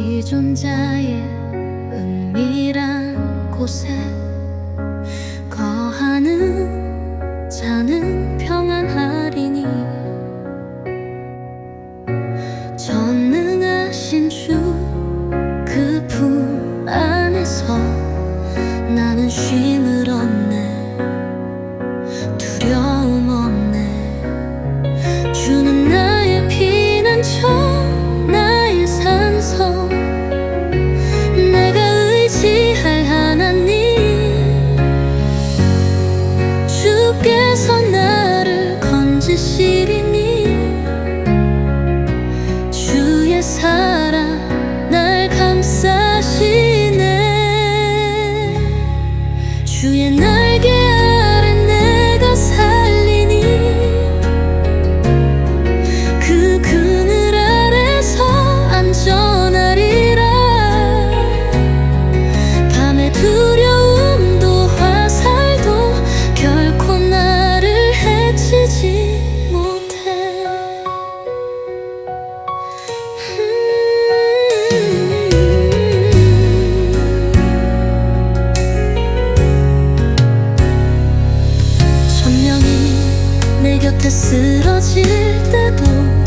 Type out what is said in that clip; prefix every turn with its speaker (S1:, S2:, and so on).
S1: 피존자의 은밀한 곳에 곁에 쓰러질 때도